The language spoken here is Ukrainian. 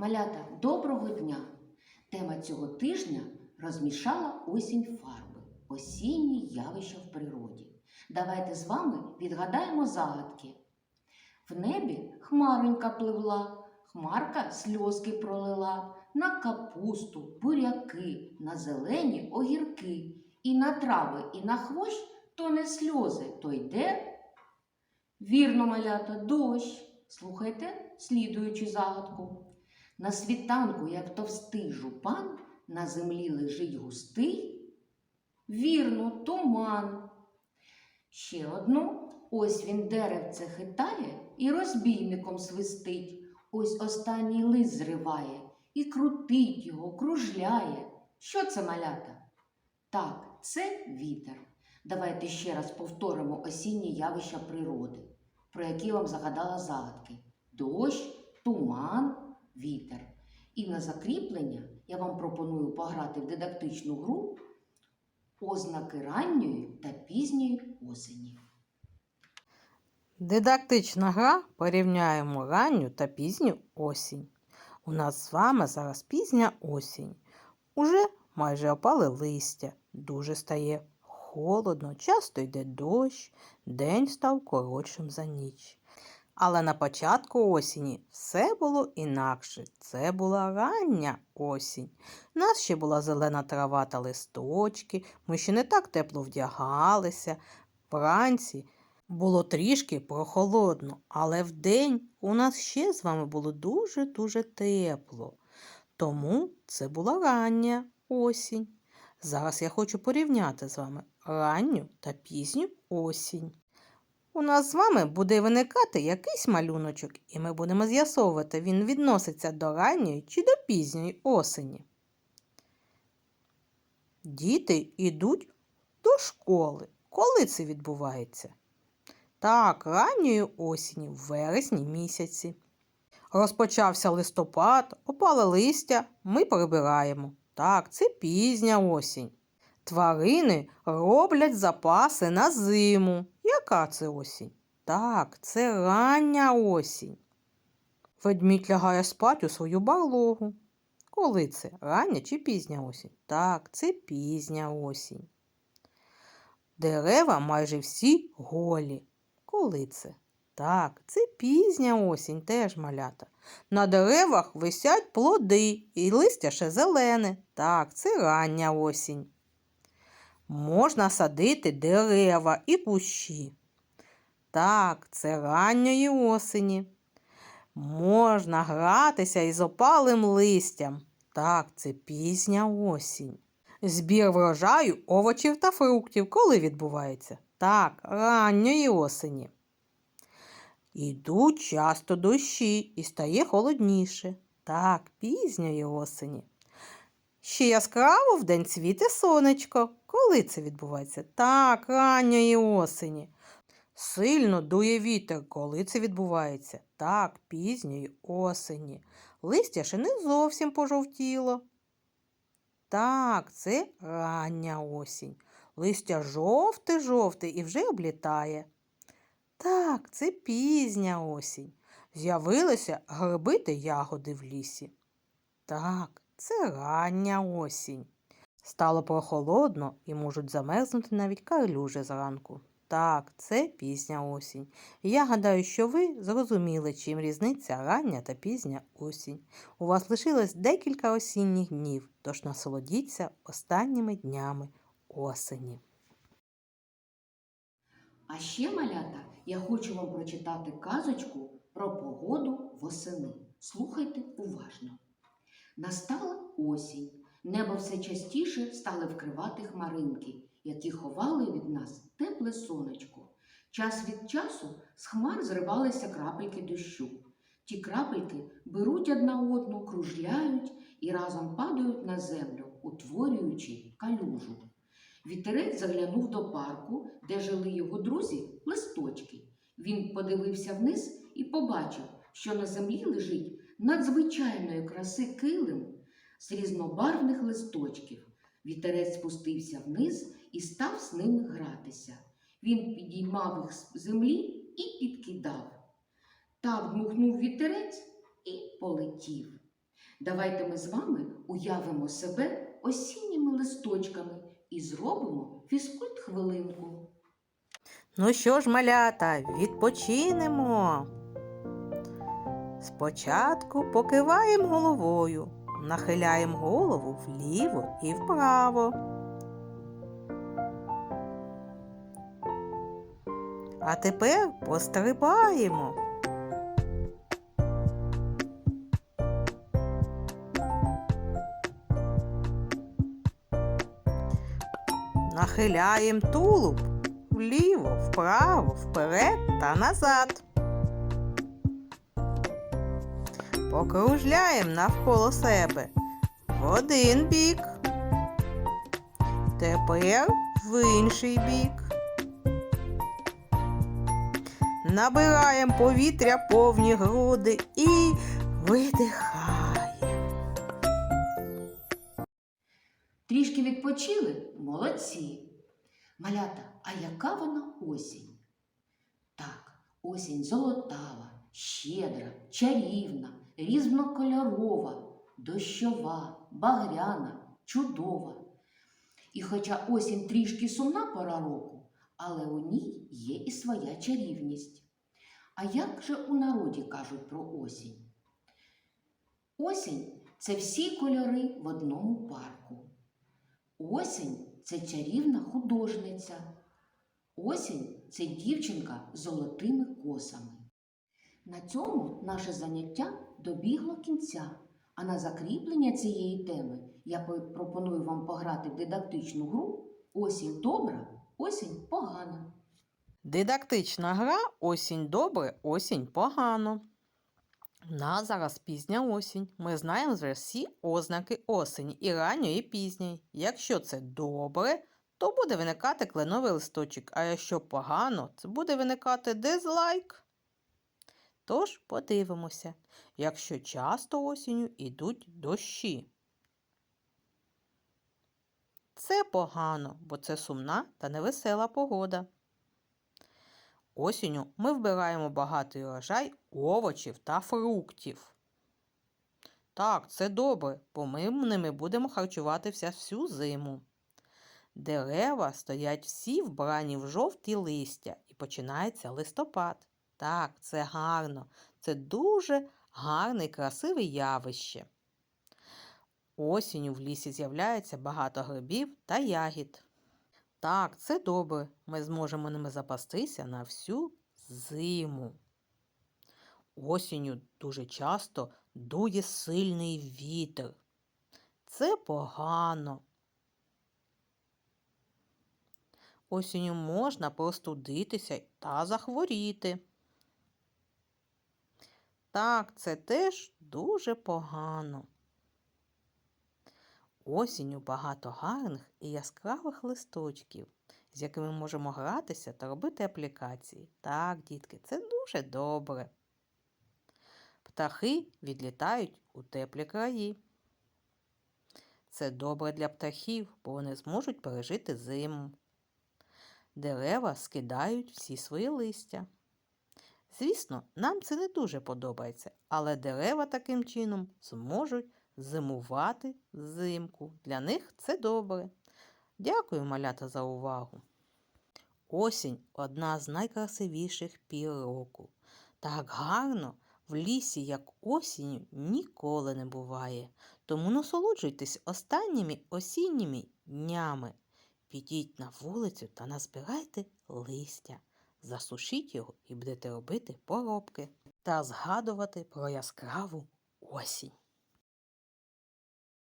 Малята, доброго дня! Тема цього тижня розмішала осінь фарби, осінні явища в природі. Давайте з вами відгадаємо загадки. В небі хмаронька пливла, хмарка сльозки пролила, на капусту, буряки, на зелені огірки, і на трави, і на хвощ то не сльози, то йде. Вірно, малята, дощ. Слухайте слідуючу загадку. На світанку, як товстий жупан, на землі лежить густий. Вірно, туман. Ще одну. Ось він деревце хитає і розбійником свистить. Ось останній лист зриває і крутить його, кружляє. Що це малята? Так, це вітер. Давайте ще раз повторимо осінні явища природи, про які вам загадала загадки: дощ, туман, вітер. І на закріплення я вам пропоную пограти в дидактичну гру ознаки ранньої та пізньої осені. Дидактична гра порівняємо ранню та пізню осінь. У нас з вами зараз пізня осінь. Уже майже опали листя, дуже стає холодно, часто йде дощ, день став коротшим за ніч. Але на початку осені все було інакше. Це була рання осінь. У нас ще була зелена трава та листочки, ми ще не так тепло вдягалися. Вранці було трішки прохолодно, але вдень у нас ще з вами було дуже-дуже тепло. Тому це була рання осінь. Зараз я хочу порівняти з вами ранню та пізню осінь. У нас з вами буде виникати якийсь малюночок, і ми будемо з'ясовувати, він відноситься до ранньої чи до пізньої осені. Діти йдуть до школи. Коли це відбувається? Так, ранньої осені, в вересні місяці. Розпочався листопад, опале листя, ми прибираємо. Так, це пізня осінь. Тварини роблять запаси на зиму. Яка це осінь? Так, це рання осінь. Ведмідь лягає спать у свою барлогу. Коли це? Рання чи пізня осінь? Так, це пізня осінь. Дерева майже всі голі. Коли це? Так, це пізня осінь, теж малята. На деревах висять плоди, і листя ще зелене. Так, це рання осінь. Можна садити дерева і кущі. Так, це ранньої осені. Можна гратися із опалим листям. Так, це пізня осінь. Збір врожаю овочів та фруктів коли відбувається? Так, ранньої осені. Ідуть часто дощі і стає холодніше. Так, пізньої осені. Ще яскраво вдень цвіте сонечко. Коли це відбувається? Так, ранньої осені. Сильно дує вітер, коли це відбувається? Так, пізньої осені. Листя ще не зовсім пожовтіло. Так, це рання осінь. Листя жовте-жовте і вже облітає. Так, це пізня осінь. З'явилися гриби та ягоди в лісі. Так, це рання осінь. Стало прохолодно і можуть замерзнути навіть карлюжі зранку. Так, це пізня осінь. Я гадаю, що ви зрозуміли, чим різниця рання та пізня осінь. У вас лишилось декілька осінніх днів, тож насолодіться останніми днями осені. А ще, малята, я хочу вам прочитати казочку про погоду восени. Слухайте уважно. Настала осінь. Небо все частіше стали вкривати хмаринки, які ховали від нас тепле сонечко. Час від часу з хмар зривалися крапельки дощу. Ті крапельки беруть одна одну, кружляють і разом падають на землю, утворюючи калюжу. Вітерець заглянув до парку, де жили його друзі, листочки. Він подивився вниз і побачив, що на землі лежить надзвичайної краси килим з різнобарвних листочків. Вітерець спустився вниз і став з ними гратися. Він підіймав їх з землі і підкидав. Так дмухнув вітерець і полетів. Давайте ми з вами уявимо себе осінніми листочками і зробимо фізкульт хвилинку. Ну що ж, малята, відпочинемо. Спочатку покиваємо головою, нахиляємо голову вліво і вправо. А тепер пострибаємо. Нахиляємо тулуб вліво, вправо, вперед та назад. Покружляємо навколо себе в один бік. Тепер в інший бік. Набираємо повітря повні груди і видихаємо. Трішки відпочили? Молодці. Малята, а яка вона осінь? Так, осінь золотава, щедра, чарівна, різнокольорова, дощова, багряна, чудова. І хоча осінь трішки сумна пора року, але у ній є і своя чарівність. А як же у народі кажуть про осінь? Осінь це всі кольори в одному парку. Осінь це чарівна художниця. Осінь це дівчинка з золотими косами. На цьому наше заняття добігло кінця. А на закріплення цієї теми я пропоную вам пограти в дидактичну гру Осінь добра, осінь погана. Дидактична гра осінь добре, осінь погано. У нас зараз пізня осінь. Ми знаємо вже всі ознаки осені і ранньої, і пізньої. Якщо це добре, то буде виникати кленовий листочок, а якщо погано, це буде виникати дизлайк. Тож подивимося, якщо часто осінню йдуть дощі. Це погано, бо це сумна та невесела погода. Осінню ми вбираємо багатий урожай овочів та фруктів. Так, це добре, бо ми ними будемо харчуватися всю зиму. Дерева стоять всі вбрані в жовті листя і починається листопад. Так, це гарно, це дуже гарне і красиве явище. Осінню в лісі з'являється багато грибів та ягід. Так, це добре. Ми зможемо ними запастися на всю зиму. Осінню дуже часто дує сильний вітер. Це погано. Осінню можна простудитися та захворіти. Так, це теж дуже погано. Осінню багато гарних і яскравих листочків, з якими можемо гратися та робити аплікації. Так, дітки, це дуже добре. Птахи відлітають у теплі краї. Це добре для птахів, бо вони зможуть пережити зиму. Дерева скидають всі свої листя. Звісно, нам це не дуже подобається, але дерева таким чином зможуть зимувати взимку. Для них це добре. Дякую, малята, за увагу. Осінь одна з найкрасивіших пір року. Так гарно в лісі, як осінню, ніколи не буває. Тому насолоджуйтесь останніми осінніми днями. Підіть на вулицю та назбирайте листя. Засушіть його і будете робити поробки та згадувати про яскраву осінь.